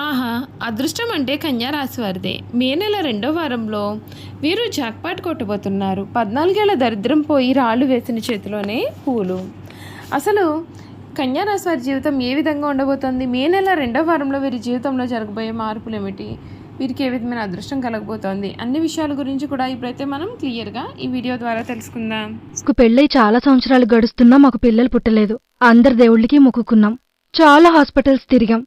ఆహా అదృష్టం అంటే కన్యారాశి వారిదే. మే నెల రెండో వారంలో వీరు జాక్పాట్ కొట్టబోతున్నారు. పద్నాలుగేళ్ళ దరిద్రం పోయి రాళ్ళు వేసిన చేతిలోనే పూలు. అసలు కన్యారాశి వారి జీవితం ఏ విధంగా ఉండబోతోంది? మే నెల రెండో వారంలో వీరి జీవితంలో జరగబోయే మార్పులు ఏమిటి? వీరికి ఏ విధమైన అదృష్టం కలగబోతోంది? అన్ని విషయాల గురించి కూడా ఇప్పుడైతే మనం క్లియర్గా ఈ వీడియో ద్వారా తెలుసుకుందాం. నాకు పెళ్ళై చాలా సంవత్సరాలు గడుస్తున్నా మాకు పిల్లలు పుట్టలేదు. అందరి దేవుళ్ళకి మొక్కుకున్నాం. చాలా హాస్పిటల్స్ తిరిగాం.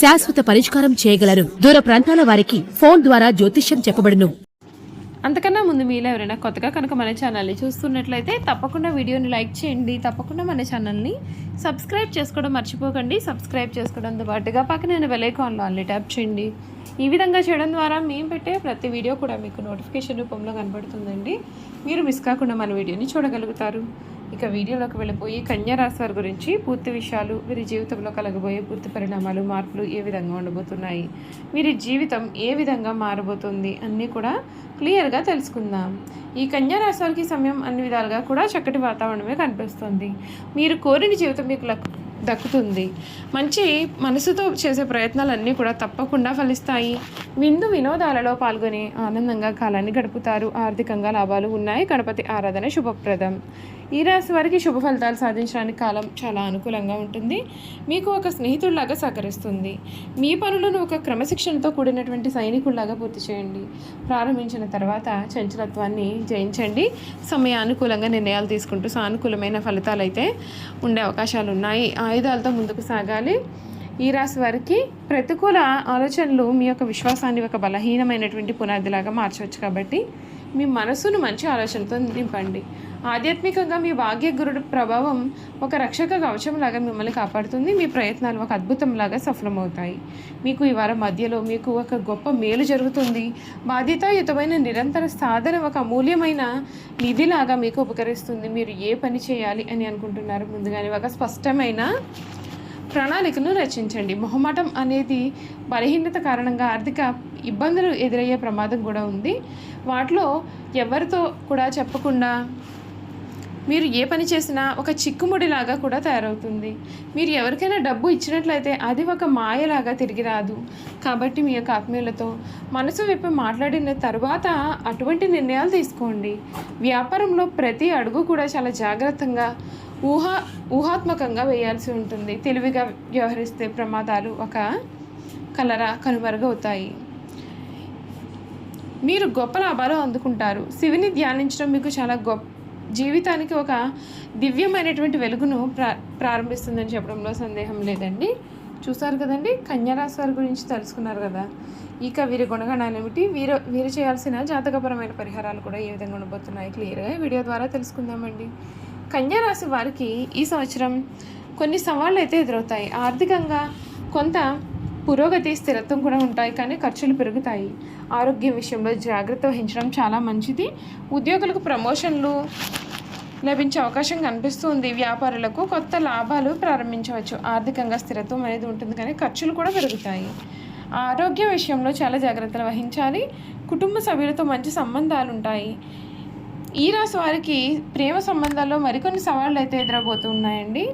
శాశ్వత పరిష్కారం చేయగలరు. దూర ప్రాంతాల వారికి ఫోన్ ద్వారా జ్యోతిష్యం చెప్పబడును. అంతకన్నా ముందు మీలో ఎవరైనా కొత్తగా కనుక మన ఛానల్ని చూస్తున్నట్లయితే తప్పకుండా వీడియోని లైక్ చేయండి. తప్పకుండా మన ఛానల్ని సబ్స్క్రైబ్ చేసుకోవడం మర్చిపోకండి. సబ్స్క్రైబ్ చేసుకోవడంతో పాటుగా పక్కన బెలైకాన్లో అన్ని ట్యాప్ చేయండి. ఈ విధంగా చేయడం ద్వారా మేము పెట్టే ప్రతి వీడియో కూడా మీకు నోటిఫికేషన్ రూపంలో కనబడుతుందండి. మీరు మిస్ కాకుండా మన వీడియోని చూడగలుగుతారు. ఇక వీడియోలోకి వెళ్ళిపోయి కన్యారాశి వారి గురించి పూర్తి విషయాలు వీరి జీవితంలో కలగబోయే పూర్తి పరిణామాలు మార్పులు ఏ విధంగా ఉండబోతున్నాయి వీరి జీవితం ఏ విధంగా మారబోతుంది అన్నీ కూడా క్లియర్గా తెలుసుకుందాం. ఈ కన్యారాశి వారికి సమయం అన్ని విధాలుగా కూడా చక్కటి వాతావరణమే కనిపిస్తుంది. మీరు కోరిన జీవితం మీకు దక్కుతుంది. మంచి మనసుతో చేసే ప్రయత్నాలన్నీ కూడా తప్పకుండా ఫలిస్తాయి. విందు వినోదాలలో పాల్గొని ఆనందంగా కాలాన్ని గడుపుతారు. ఆర్థికంగా లాభాలు ఉన్నాయి. గణపతి ఆరాధన శుభప్రదం. ఈ రాశి వారికి శుభ ఫలితాలు సాధించడానికి కాలం చాలా అనుకూలంగా ఉంటుంది. మీకు ఒక స్నేహితుడిలాగా సహకరిస్తుంది. మీ పనులను ఒక క్రమశిక్షణతో కూడినటువంటి సైనికుల్లాగా పూర్తి చేయండి. ప్రారంభించిన తర్వాత చంచలత్వాన్ని జయించండి. సమయానుకూలంగా నిర్ణయాలు తీసుకుంటూ సానుకూలమైన ఫలితాలు అయితే ఉండే అవకాశాలు ఉన్నాయి. ఆయుధాలతో ముందుకు సాగాలి. ఈ రాశి వారికి ప్రతికూల ఆలోచనలు మీ యొక్క విశ్వాసాన్ని ఒక బలహీనమైనటువంటి పునాదిలాగా మార్చవచ్చు కాబట్టి మీ మనసును మంచి ఆలోచనతో నింపండి. ఆధ్యాత్మికంగా మీ భాగ్య గురుడు ప్రభావం ఒక రక్షక కవచంలాగా మిమ్మల్ని కాపాడుతుంది. మీ ప్రయత్నాలు ఒక అద్భుతంలాగా సఫలమవుతాయి. మీకు ఈ వారం మధ్యలో మీకు ఒక గొప్ప మేలు జరుగుతుంది. బాధ్యతాయుతమైన నిరంతర సాధన ఒక అమూల్యమైన నిధిలాగా మీకు ఉపకరిస్తుంది. మీరు ఏ పని చేయాలి అని అనుకుంటున్నారు ముందుగానే ఒక స్పష్టమైన ప్రణాళికను రచించండి. మొహమాటం అనేది బలహీనత కారణంగా ఆర్థిక ఇబ్బందులు ఎదురయ్యే ప్రమాదం కూడా ఉంది. వాటిలో ఎవరితో కూడా చెప్పకుండా మీరు ఏ పని చేసినా ఒక చిక్కుముడిలాగా కూడా తయారవుతుంది. మీరు ఎవరికైనా డబ్బు ఇచ్చినట్లయితే అది ఒక మాయలాగా తిరిగి రాదు. కాబట్టి మీ యొక్క ఆత్మీయులతో మనసు విప్పి మాట్లాడిన తర్వాత అటువంటి నిర్ణయాలు తీసుకోండి. వ్యాపారంలో ప్రతి అడుగు కూడా చాలా జాగ్రత్తగా ఊహా ఊహాత్మకంగా వేయాల్సి ఉంటుంది. తెలివిగా వ్యవహరిస్తే ప్రమాదాలు ఒక కలరా కనుమరుగవుతాయి మీరు గొప్ప లాభాలు అందుకుంటారు. శివుని ధ్యానించడం మీకు చాలా గొప్ప జీవితానికి ఒక దివ్యమైనటువంటి వెలుగును ప్రా ప్రారంభిస్తుందని చెప్పడంలో సందేహం లేదండి. చూసారు కదండి? కన్యారాశి వారి గురించి తెలుసుకున్నారు కదా. ఇక వీరి గుణగణాలు ఏమిటి? వీరు వీరు చేయాల్సిన జాతకపరమైన పరిహారాలు కూడా ఏ విధంగా ఉండబోతున్నాయి? క్లియర్గా వీడియో ద్వారా తెలుసుకుందామండి. కన్యారాశి వారికి ఈ సంవత్సరం కొన్ని సవాళ్ళు అయితే ఎదురవుతాయి. ఆర్థికంగా కొంత పురోగతి స్థిరత్వం కూడా ఉంటాయి కానీ ఖర్చులు పెరుగుతాయి. ఆరోగ్యం విషయంలో జాగ్రత్త వహించడం చాలా మంచిది. ఉద్యోగులకు ప్రమోషన్లు లభించే అవకాశం కనిపిస్తుంది. వ్యాపారులకు కొత్త లాభాలు ప్రారంభించవచ్చు. ఆర్థికంగా స్థిరత్వం అనేది ఉంటుంది కానీ ఖర్చులు కూడా పెరుగుతాయి. ఆరోగ్య విషయంలో చాలా జాగ్రత్తలు వహించాలి. కుటుంబ సభ్యులతో మంచి సంబంధాలు ఉంటాయి ఈ రాశి వారికి ప్రేమ సంబంధాల్లో మరికొన్ని సవాళ్ళు అయితే ఎదురబోతున్నాయండి.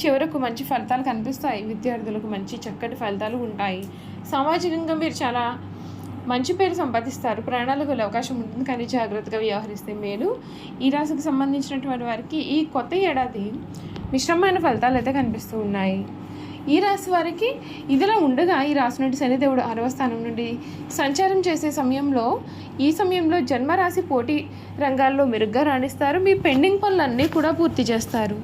చివరకు మంచి ఫలితాలు కనిపిస్తాయి. విద్యార్థులకు మంచి చక్కటి ఫలితాలు ఉంటాయి. సామాజికంగా మీరు చాలా మంచి పేరు సంపాదిస్తారు. ప్రాణాలకు అవకాశం ఉంటుంది. కానీ జాగ్రత్తగా వ్యవహరిస్తే మేలు. ఈ రాశికి సంబంధించినటువంటి వారికి ఈ కొత్త ఏడాది మిశ్రమమైన ఫలితాలు అయితే కనిపిస్తూ ఉన్నాయి. ఈ రాశి వారికి ఇదిలా ఉండగా ఈ రాశి నుండి శనిదేవుడు ఆరవ స్థానం నుండి సంచారం చేసే సమయంలో ఈ సమయంలో జన్మరాశి పోటీ రంగాల్లో మెరుగ్గా రాణిస్తారు. మీ పెండింగ్ పనులన్నీ కూడా పూర్తి చేస్తారు.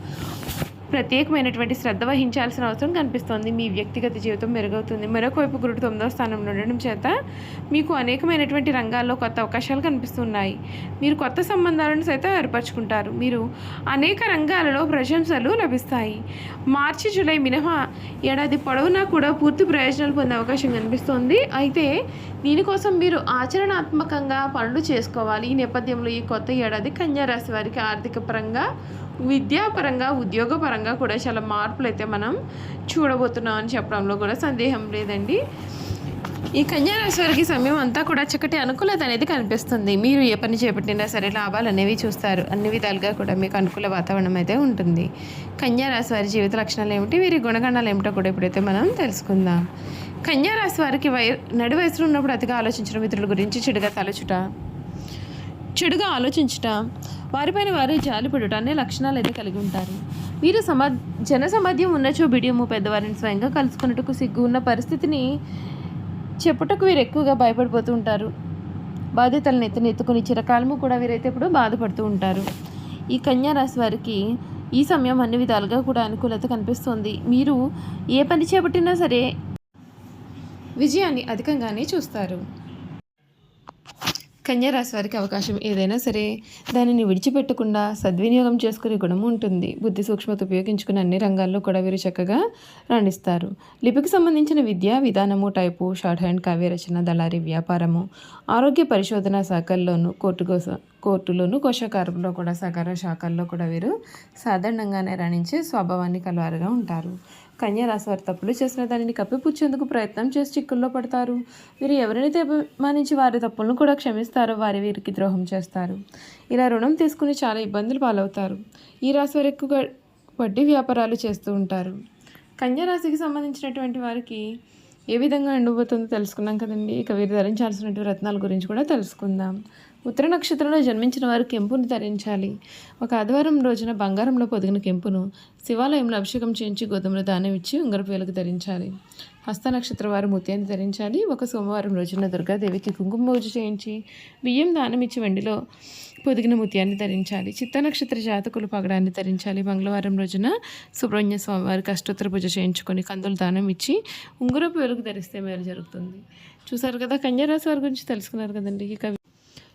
ప్రత్యేకమైనటువంటి శ్రద్ధ వహించాల్సిన అవసరం కనిపిస్తోంది. మీ వ్యక్తిగత జీవితం మెరుగవుతుంది. మరొక వైపు గురుడు తొమ్మిదవ స్థానంలో ఉండడం చేత మీకు అనేకమైనటువంటి రంగాల్లో కొత్త అవకాశాలు కనిపిస్తున్నాయి. మీరు కొత్త సంబంధాలను సైతం ఏర్పరచుకుంటారు. మీరు అనేక రంగాలలో ప్రశంసలు లభిస్తాయి. మార్చి జూలై మినహా ఏడాది పొడవునా కూడా పూర్తి ప్రయోజనాలు పొందే అవకాశం కనిపిస్తోంది. అయితే దీనికోసం మీరు ఆచరణాత్మకంగా పనులు చేసుకోవాలి. ఈ నేపథ్యంలో ఈ కొత్త ఏడాది కన్యారాశి వారికి ఆర్థిక పరంగా విద్యాపరంగా ఉద్యోగపరంగా కూడా చాలా మార్పులు అయితే మనం చూడబోతున్నాం అని చెప్పడంలో కూడా సందేహం లేదండి. ఈ కన్యారాశివారికి వారికి సమయం అంతా కూడా చక్కటి అనుకూలత అనేది కనిపిస్తుంది. మీరు ఏ పని చేపట్టినా సరే లాభాలు అనేవి చూస్తారు. అన్ని విధాలుగా కూడా మీకు అనుకూల వాతావరణం అయితే ఉంటుంది. కన్యా వారి జీవిత లక్షణాలు ఏమిటి? వీరి గుణగణాలు ఏమిటో కూడా ఇప్పుడైతే మనం తెలుసుకుందాం. కన్యా రాశి వారికి వయ నడి వయసులో ఉన్నప్పుడు అతిగా ఆలోచించిన మిత్రుల గురించి చెడుగా తలచుట చెడుగా ఆలోచించట వారిపైన వారు జాలిపడుట అనే లక్షణాలు అయితే కలిగి ఉంటారు. వీరు సమా జన సమాధ్యం ఉన్నచో బిడియము పెద్దవారిని స్వయంగా కలుసుకున్నట్టుకు సిగ్గు ఉన్న పరిస్థితిని చెప్పుటకు వీరు ఎక్కువగా భయపడిపోతూ ఉంటారు. బాధ్యతలను ఎత్తుని ఎత్తుకుని చిరకాలము కూడా వీరైతే ఇప్పుడు బాధపడుతూ ఉంటారు. ఈ కన్యా రాశి వారికి ఈ సమయం అన్ని విధాలుగా కూడా అనుకూలత కనిపిస్తుంది. మీరు ఏ పని చేపట్టినా సరే విజయాన్ని అధికంగానే చూస్తారు. కన్యారాశి వారికి అవకాశం ఏదైనా సరే దానిని విడిచిపెట్టకుండా సద్వినియోగం చేసుకునే గుణం ఉంటుంది. బుద్ధి సూక్ష్మత ఉపయోగించుకుని అన్ని రంగాల్లో కూడా వీరు చక్కగా రాణిస్తారు. లిపికి సంబంధించిన విద్య విధానము టైపు షార్ట్ హ్యాండ్ కావ్య రచన దళారీ వ్యాపారము ఆరోగ్య పరిశోధన శాఖల్లోనూ కోర్టు కోస కోర్టులోను కోశాకారంలో కూడా సహకార శాఖల్లో కూడా వీరు సాధారణంగానే రాణించే స్వభావాన్ని కలవారుగా ఉంటారు. కన్యా రాశి వారు తప్పులు చేసిన దానిని కప్పిపుచ్చేందుకు ప్రయత్నం చేసి చిక్కుల్లో పడతారు. వీరు ఎవరినైతే అభిమానించి వారి తప్పులను కూడా క్షమిస్తారో వారి వీరికి ద్రోహం చేస్తారు. ఇలా రుణం తీసుకుని చాలా ఇబ్బందులు పాలవుతారు. ఈ రాశి వారు ఎక్కువగా వడ్డీ వ్యాపారాలు చేస్తూ ఉంటారు. కన్యా రాశికి సంబంధించినటువంటి వారికి ఏ విధంగా ఎండబోతుందో తెలుసుకున్నాం కదండి. ఇక వీరు ధరించాల్సినటువంటి రత్నాల గురించి కూడా తెలుసుకుందాం. ఉత్తర నక్షత్రంలో జన్మించిన వారు కెంపును ధరించాలి. ఒక ఆదివారం రోజున బంగారంలో పొదిగిన కెంపును శివాలయంలో అభిషేకం చేయించి గోధుమలో దానం ఇచ్చి ఉంగరపేలకు ధరించాలి. హస్త నక్షత్ర వారు ముత్యాన్ని ధరించాలి. ఒక సోమవారం రోజున దుర్గాదేవికి కుంకుమ పూజ చేయించి బియ్యం దానం ఇచ్చి వెండిలో పొదిగిన ముత్యాన్ని ధరించాలి. చిత్త నక్షత్ర జాతకులు పగడాన్ని ధరించాలి. మంగళవారం రోజున సుబ్రహ్మణ్య స్వామివారికి అష్టోత్తర పూజ చేయించుకొని కందులు దానం ఇచ్చి ఉంగరపు వెలుగు ధరిస్తే మేలు జరుగుతుంది. చూసారు కదా కన్యారాశి వారి గురించి తెలుసుకున్నారు కదండి. ఇక